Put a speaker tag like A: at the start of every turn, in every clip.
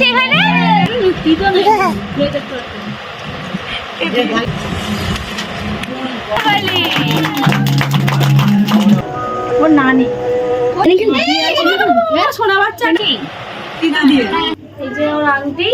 A: হচ্ছে এখানে?
B: ওর নানি।
A: সোনা বাচ্চা নেই এই যে ওর আংটি।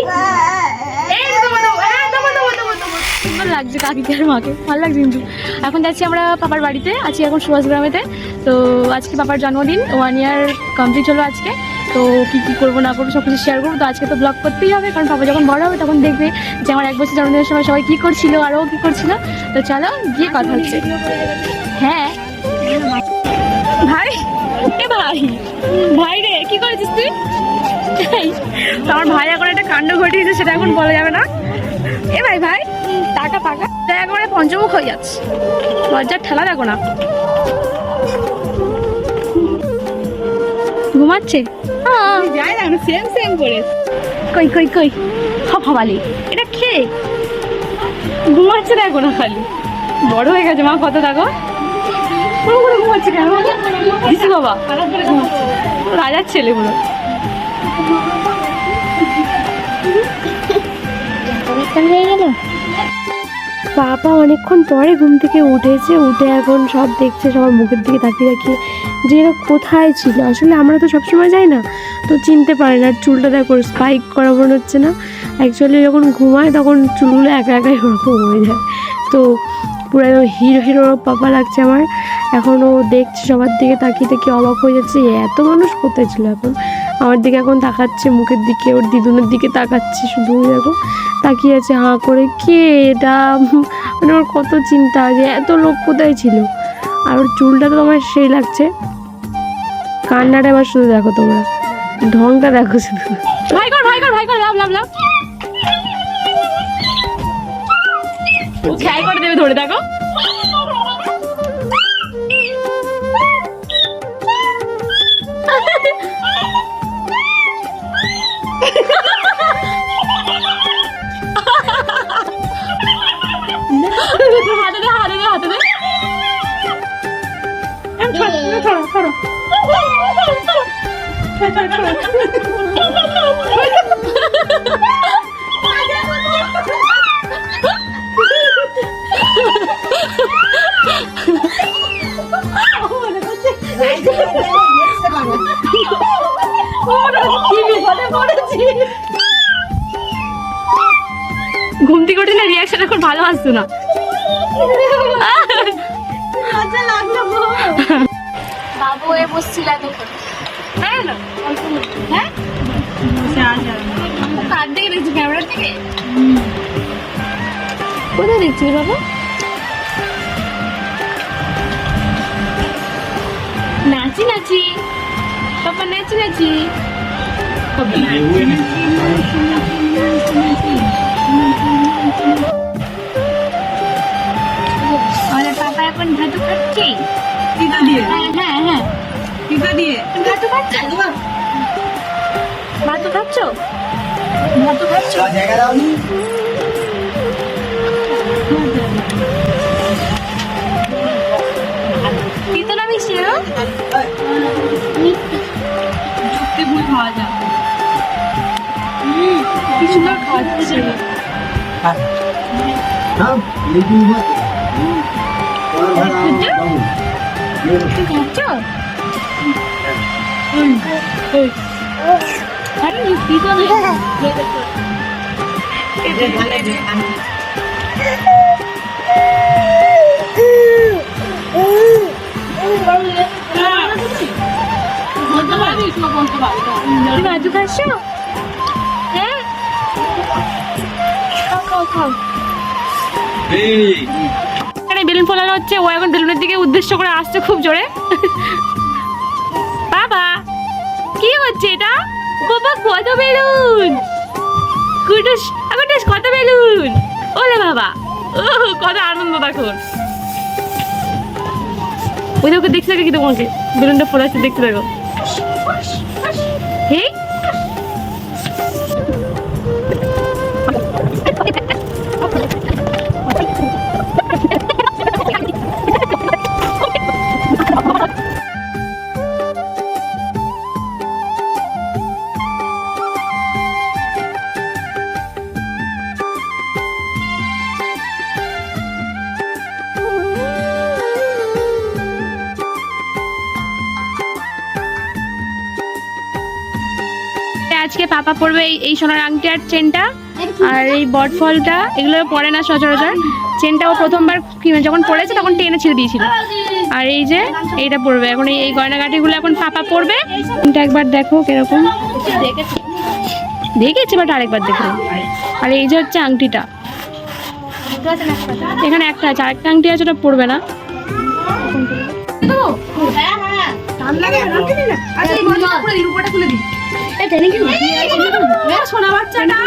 A: এই দেবো, দেবো, হ্যাঁ, দেবো, দেবো, দেবো, দেবো। সুন্দর লাগছে কাকিকে আর মাকে। ভালো লাগছে কিন্তু। এখন যাচ্ছি আমরা পাপার বাড়িতে। আছি এখন সুভাষগ্রামেতে। তো আজকে পাপার জন্মদিন। ওয়ান ইয়ার কমপ্লিট হলো আজকে। তো কি কি করব না করব সব কিছু শেয়ার করব। তো আজকে তো ব্লগ করতেই হবে, কারণ পাপা যখন বড় হবে তখন দেখবে যে আমার এক বছর জন্মদিনের সময় সবাই কি করছিল, আর ও কি করছিল। তো চলো গিয়ে কথা হচ্ছে। হ্যাঁ। ভাই, এ ভাই ভাই রে, কি করেছিস তুই? তো আমার ভাই এখন একটা কাণ্ড ঘটিয়েছে, সেটা এখন বলা যাবে না। এ ভাই ভাই, টাকা পাকা। একেবারে পঞ্চমুখ হয়ে যাচ্ছে। লজ্জার ঠেলা দেখো না। ঘুমাচ্ছে? হ্যাঁ।
B: যাই না সেম সেম করে।
A: কই কই কই? ফফাবালি এটা খেয়ে ঘুমাচ্ছে না খালি। বড় হয়ে গেছে মা কত দেখো? ঘুমাচ্ছে কেন? দিছি বাবা। রাজার ছেলে পুরো
C: বাবা অনেকক্ষণ পরে ঘুম থেকে উঠেছে, উঠে এখন সব দেখছে, সবার মুখের দিকে তাকিয়ে তাকিয়ে যে এরা কোথায় ছিল। আসলে আমরা তো সবসময় যাই না, তো চিনতে পারে না, চুলটা দেখো স্পাইক করা মনে হচ্ছে না। অ্যাকচুয়ালি যখন ঘুমায় তখন চুলগুলো একা একাই ওরকম হয়ে যায়। তো পুরো একদম হিরো হিরো পাপা লাগছে আমার। এখন ও দেখছে, সবার দিকে তাকিয়ে তাকিয়ে অবাক হয়ে যাচ্ছে এত মানুষ কোথায় ছিল এখন? আমার দিকে এখন তাকাচ্ছে, মুখের দিকে, ওর দিদুনের দিকে তাকাচ্ছে শুধু দেখো। তাকিয়ে আছে, হাঁ করে, কে এটা? মানে ওর কত চিন্তা যে এত লোক কোথায় ছিল? আর ওর চুলটা তো আমার সেই লাগছে। কান্নাটা এবার শুধু দেখো তোমরা। ঢংটা দেখো শুধু।
A: ভাই কর ভাই কর ভাই কর, লাভ লাভ লাভ। খেয়াল করে দেবে ধরে দেখো। হাতে দে হাতে ঘুম থেকে উঠে না রিয়াকশন এখন ভালো আসতো না। বাবু এ বসছিল এতক্ষণ হ্যাঁ না হ্যাঁ? কার দিকে দেখছি ক্যামেরার দিকে? কোথায় দেখছি রে বাবা? নাচি নাচি পাপা নাচি নাচি আরে পাপা এখন ভাতু খাচ্ছে
B: দিদা দিয়ে
A: হ্যাঁ হ্যাঁ হ্যাঁ
B: দিদা দিয়ে
A: ভাতু খাচ্ছ ভাতু খাচ্ছ ভাতু খাচ্ছ তিতো না না
B: যুক্তি ভুল খাওয়া যায়।
A: কি সুন্দর খাচ্ছে খাচ্ছ আরে তিতো না এখানে বেলুন ফোলানো হচ্ছে। ও এখন বেলুনের দিকে উদ্দেশ্য করে আসছে খুব জোরে। বাবা, কি হচ্ছে এটা? কত বেলুন? কত বেলুন? ওলে বাবা ও কত আনন্দ দেখো ওই দেখো দেখতে থাকে কি তোমাকে? বেলুনটা ফোলাচ্ছে, দেখতে দেখো। হে আজকে পড়বে এই এই সোনার আংটি আর চেনটা আর এই বটফলটা এগুলো পরে না সচরাচর। চেনটা ও প্রথমবার কি- যখন পড়েছে তখন টেনে ছেড়ে দিয়েছিল। আর এই যে এইটা পড়বে। এখন এই এই গয়নাগাটিগুলো এখন পাপা পরবে এটা একবার দেখো কীরকম। দেখেছি বাট আরেকবার দেখো আর এই যে হচ্ছে আংটিটা। এখানে একটা আছে। আরেকটা আংটি আছে ওটা পড়বে না। সোনা বাচ্চাটা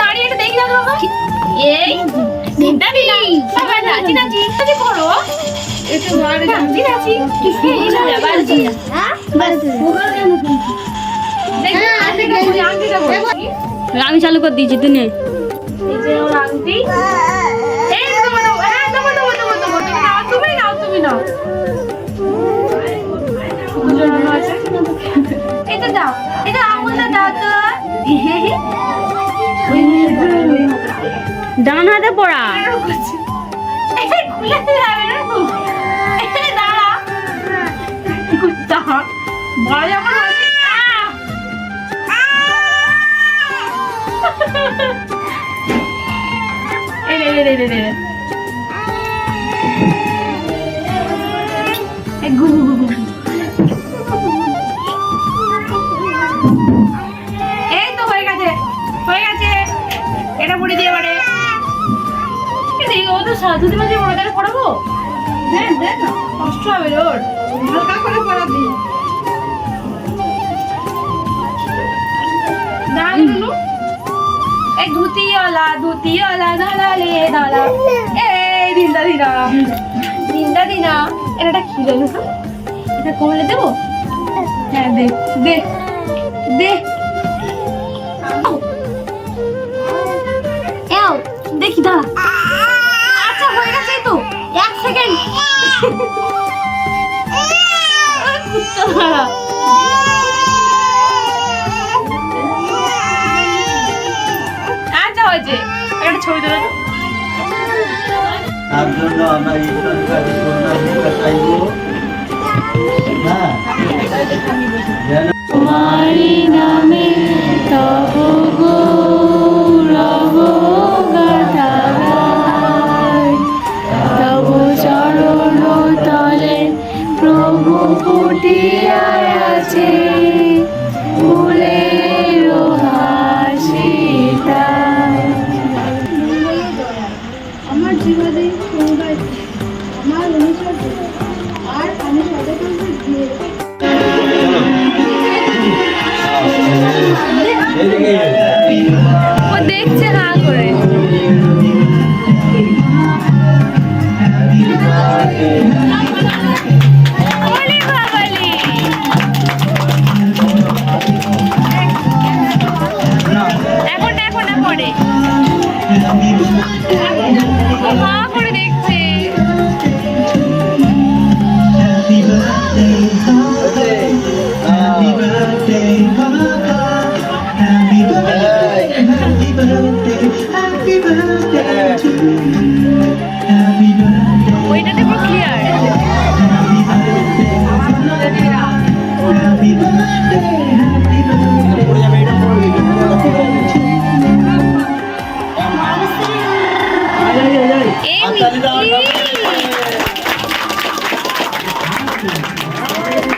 A: দাঁড়িয়ে দেখি না এই, চিন্তা। নাচি, নাচি। নাচি করো। নাচি, নাচি। এই না,
C: আমি চালু করে দিয়েছি তুই নে
A: এই যে ওর আংটি। এটা দাও। এটা আঙুলটা দাও তো।
C: ডান হাতে পড়া।
A: বড় যখন! এই রে, রে, রে, রে, এই, তো হয়ে গেছে হয়ে গেছে। এটা পড়ে দিয়ে এবারে ও তো সাধু দিবসে বড় তাহলে পড়াবো কষ্ট হবে ওর।
B: হালকা করে পড়াবি।
A: দাঁড়ান নুনু। এই ধুতিওয়ালা ধুতিওয়ালা দাঁড়ালে দাঁড়া এই দিনটা দিনা দিনটা দিনা। এটা কি রে নুনু? এটা কমলে দেবো? হ্যাঁ দে দে দে দেখি, দাঁড়া। আচ্ছা হয়ে গেছে তো। এক সেকেন্ড। দাঁড়া আচ্ছা হয়েছে। একটা ছবি তুলে।
D: তার জন্য আমরা ঈশ্বরের কাছে করুণা ভিক্ষা চাইব। হ্যাঁ। যেন
A: তোমারি নামে তব গৌরব তব চরণ তলে প্রভু ফুটিয়ায় আছে।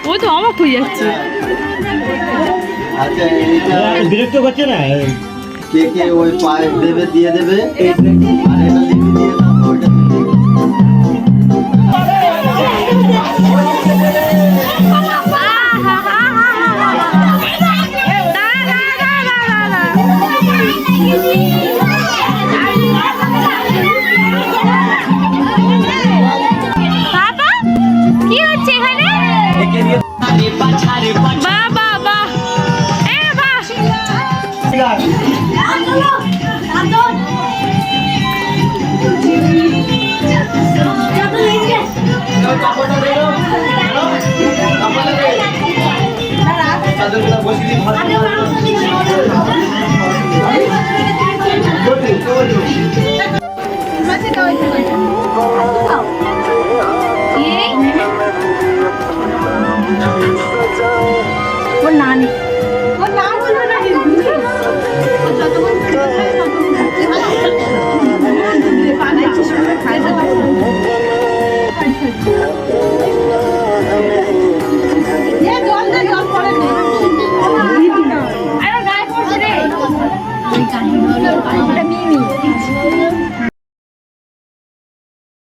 A: ও তো অবাক হয়ে যাচ্ছে।
D: আচ্ছা
E: বিরক্ত করছে না?
D: কে কে ওই পায়ে দেবে দিয়ে দেবে?
A: Baba, ba. Eva. Aduh, খবর